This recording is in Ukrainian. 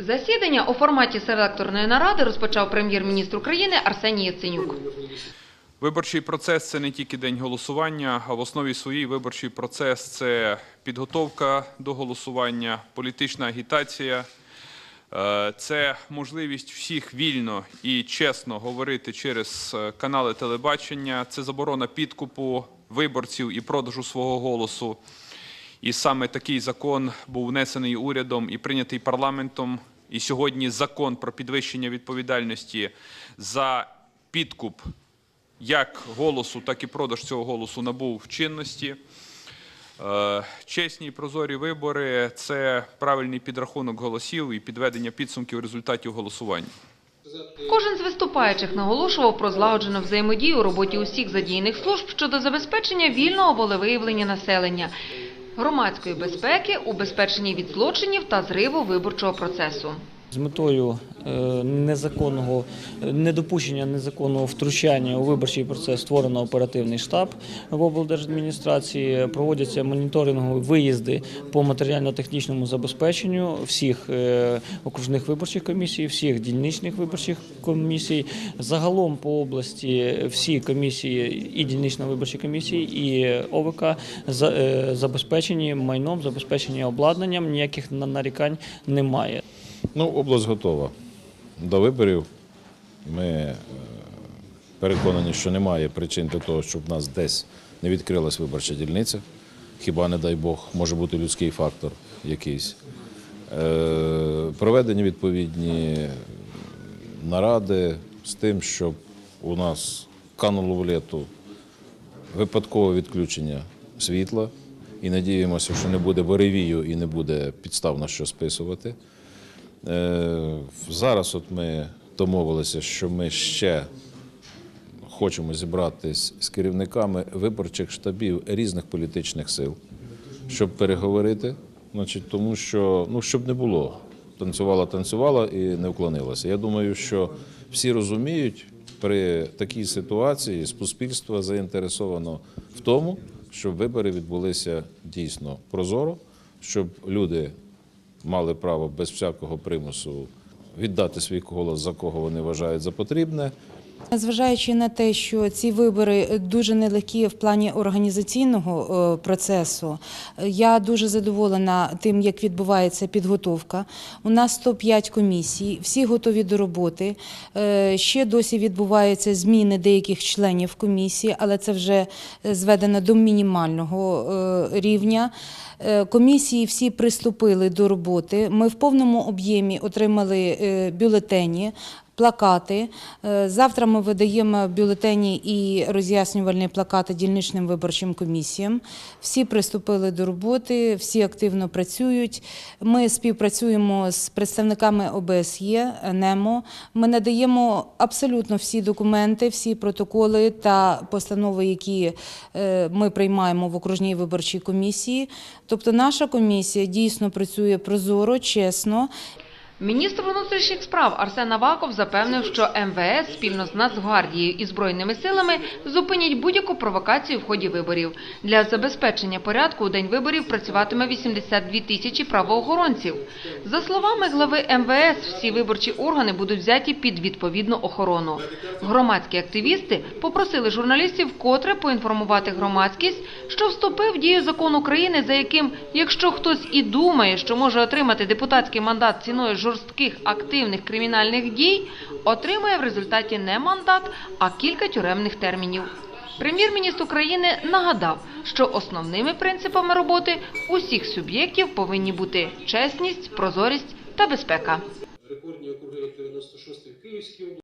Засідання у форматі селекторної наради розпочав прем'єр-міністр України Арсеній Яценюк. Виборчий процес це не тільки день голосування, а в основі своїй виборчий процес це підготовка до голосування, політична агітація. Е, Це можливість всіх вільно і чесно говорити через е, канали телебачення. Це заборона підкупу виборців і продажу свого голосу. І саме такий закон був внесений урядом і прийнятий парламентом. І сьогодні закон про підвищення відповідальності за підкуп як голосу, так і продаж цього голосу набув в чинності. Е, Чесні і прозорі вибори це правильний підрахунок голосів і підведення підсумків результатів голосування. Кожен з виступаючих наголошував про злагоджену взаємодію у роботі усіх задіяних служб щодо забезпечення вільного волевиявлення населення, громадської безпеки, убезпечення від злочинів та зриву виборчого процесу. З метою е, незаконного недопущення незаконного втручання у виборчий процес створено оперативний штаб в облдержадміністрації. Проводяться моніторингові виїзди по матеріально-технічному забезпеченню всіх е, окружних виборчих комісій, всіх дільничних виборчих комісій. Загалом по області всі комісії і дільнично-виборчі комісії, і ОВК е, забезпечені майном, забезпечені обладнанням. Ніяких на- нарікань немає. Ну, область готова до виборів. Ми е, переконані, що немає причин для того, щоб в нас десь не відкрилась виборча дільниця. Хіба, не дай Бог, може бути людський фактор якийсь. Е, Проведені відповідні наради з тим, щоб у нас кануло в літу випадкове відключення світла. І надіємося, що не буде буревію і не буде підстав на що списувати. Е, Зараз от ми домовилися, що ми ще хочемо зібратись з керівниками виборчих штабів різних політичних сил, щоб переговорити. Значить, тому що ну щоб не було. Танцювала, танцювала і не вклонилася. Я думаю, що всі розуміють, при такій ситуації суспільство заінтересовано в тому, щоб вибори відбулися дійсно прозоро, щоб люди мали право без всякого примусу віддати свій голос за кого вони вважають за потрібне. Зважаючи на те, що ці вибори дуже нелегкі в плані організаційного е, процесу, я дуже задоволена тим, як відбувається підготовка. У нас 105 комісій, всі готові до роботи. Е, Ще досі відбуваються зміни деяких членів комісії, але це вже зведено до мінімального е, рівня. Комісії всі приступили до роботи. Ми в повному об'ємі отримали бюлетені. Плакати. Е, Завтра ми видаємо бюлетені і роз'яснювальні плакати дільничним виборчим комісіям. Всі приступили до роботи, всі активно працюють. Ми співпрацюємо з представниками ОБСЄ, НЕМО. Ми надаємо абсолютно всі документи, всі протоколи та постанови, які е, ми приймаємо в окружній виборчій комісії. Тобто наша комісія дійсно працює прозоро, чесно. Міністр внутрішніх справ Арсен Аваков запевнив, що МВС спільно з Нацгвардією і Збройними силами зупинять будь-яку провокацію в ході виборів. Для забезпечення порядку у день виборів працюватиме 82 тисячі правоохоронців. За словами глави МВС, всі виборчі органи будуть взяті під відповідну охорону. Громадські активісти попросили журналістів вкотре поінформувати громадськість, що вступив в дію закон України, за яким, якщо хтось і думає, що може отримати депутатський мандат ціною жорстких активних кримінальних дій, отримає в результаті не мандат, а кілька тюремних термінів. Прем'єр-міністр України нагадав, що основними принципами роботи усіх суб'єктів повинні бути чесність, прозорість та безпека.